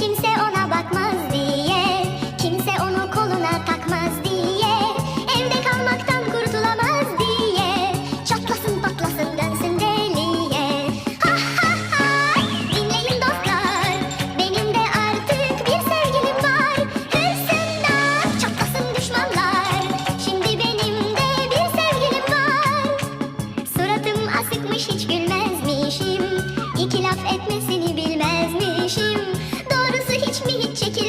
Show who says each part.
Speaker 1: kimse ona bakmaz diye Kimse onu koluna takmaz diye Evde kalmaktan kurtulamaz diye Çatlasın patlasın dönsün deliye. Ha Dinleyin dostlar Benim de artık bir sevgilim var. Hırsından çatlasın düşmanlar Şimdi benim de bir sevgilim var. Suratım asıkmış hiç gülmezmişim İki laf etmesini bilmezmişim. Me, hiç çekil.